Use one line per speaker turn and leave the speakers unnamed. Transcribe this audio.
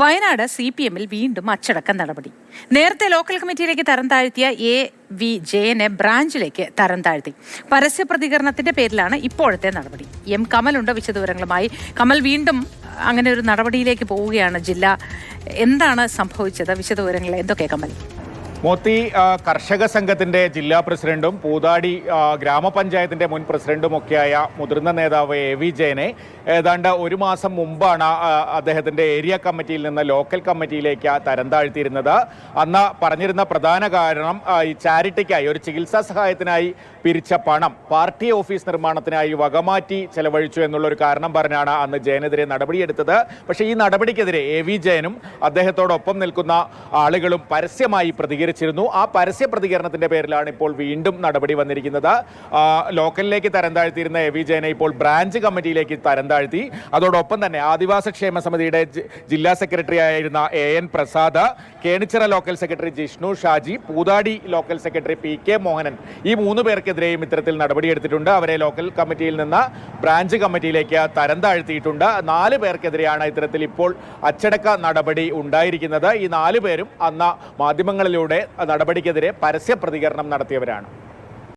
Wayanad C P എമ്മിൽ വീണ്ടും അച്ചടക്ക നടപടി. നേരത്തെ ലോക്കൽ കമ്മിറ്റിയിലേക്ക് തരം താഴ്ത്തിയ എ വി ജയനെ ബ്രാഞ്ചിലേക്ക് തരം താഴ്ത്തി. പരസ്യ പ്രതികരണത്തിന്റെ പേരിലാണ് ഇപ്പോഴത്തെ നടപടി. എം കമലുണ്ട് വിശദവിവരങ്ങളുമായി. കമൽ വീണ്ടും അങ്ങനെ ഒരു നടപടിയിലേക്ക് പോവുകയാണ് ജില്ല. എന്താണ് സംഭവിച്ചത്? വിശദവിവരങ്ങൾ എന്തൊക്കെ കമൽ?
മോത്തി കർഷക സംഘത്തിന്റെ ജില്ലാ പ്രസിഡന്റും പൂതാടി ഗ്രാമപഞ്ചായത്തിന്റെ മുൻ പ്രസിഡന്റും ഒക്കെയായ മുതിർന്ന നേതാവ് എ വി ജയനെ ഏതാണ്ട് ഒരു മാസം മുമ്പാണ് അദ്ദേഹത്തിന്റെ ഏരിയ കമ്മിറ്റിയിൽ നിന്ന് ലോക്കൽ കമ്മിറ്റിയിലേക്ക് തരം താഴ്ത്തിയിരുന്നത്. അന്ന് പറഞ്ഞിരുന്ന പ്രധാന കാരണം ഈ ചാരിറ്റിക്കായി ഒരു ചികിത്സാ സഹായത്തിനായി പിരിച്ച പണം പാർട്ടി ഓഫീസ് നിർമ്മാണത്തിനായി വകമാറ്റി ചെലവഴിച്ചു എന്നുള്ള ഒരു കാരണം പറഞ്ഞാണ് അന്ന് ജയനെതിരെ നടപടിയെടുത്തത്. പക്ഷേ ഈ നടപടിക്കെതിരെ എ വി ജയനും അദ്ദേഹത്തോടൊപ്പം നിൽക്കുന്ന ആളുകളും പരസ്യമായി പ്രതികരിച്ചിരുന്നു ആ പരസ്യ പ്രതികരണത്തിന്റെ പേരിലാണ് ഇപ്പോൾ വീണ്ടും നടപടി വന്നിരിക്കുന്നത്. ലോക്കലിലേക്ക് തരം താഴ്ത്തിയിരുന്ന എ വി ജയനെ ഇപ്പോൾ ബ്രാഞ്ച് കമ്മിറ്റിയിലേക്ക് തരം താഴ്ത്തി. അതോടൊപ്പം തന്നെ ആദിവാസ ക്ഷേമ സമിതിയുടെ ജില്ലാ സെക്രട്ടറി ആയിരുന്ന A N Prasad Kenichira local secretary Jishnu Shaji Poothadi local secretary P K Mohanan ഈ മൂന്ന് പേർക്കെതിരെയും ഇത്തരത്തിൽ നടപടിയെടുത്തിട്ടുണ്ട്. അവരെ ലോക്കൽ കമ്മിറ്റിയിൽ നിന്ന് ബ്രാഞ്ച് കമ്മിറ്റിയിലേക്ക് തരം താഴ്ത്തിയിട്ടുണ്ട്. നാല് പേർക്കെതിരെയാണ് ഇത്തരത്തിൽ ഇപ്പോൾ അച്ചടക്ക നടപടി ഉണ്ടായിരിക്കുന്നത്. ഈ നാല് പേരും അന്ന് മാധ്യമങ്ങളിലൂടെ നടപടിക്കെതിരെ പരസ്യ പ്രതികരണം നടത്തിയവരാണ്.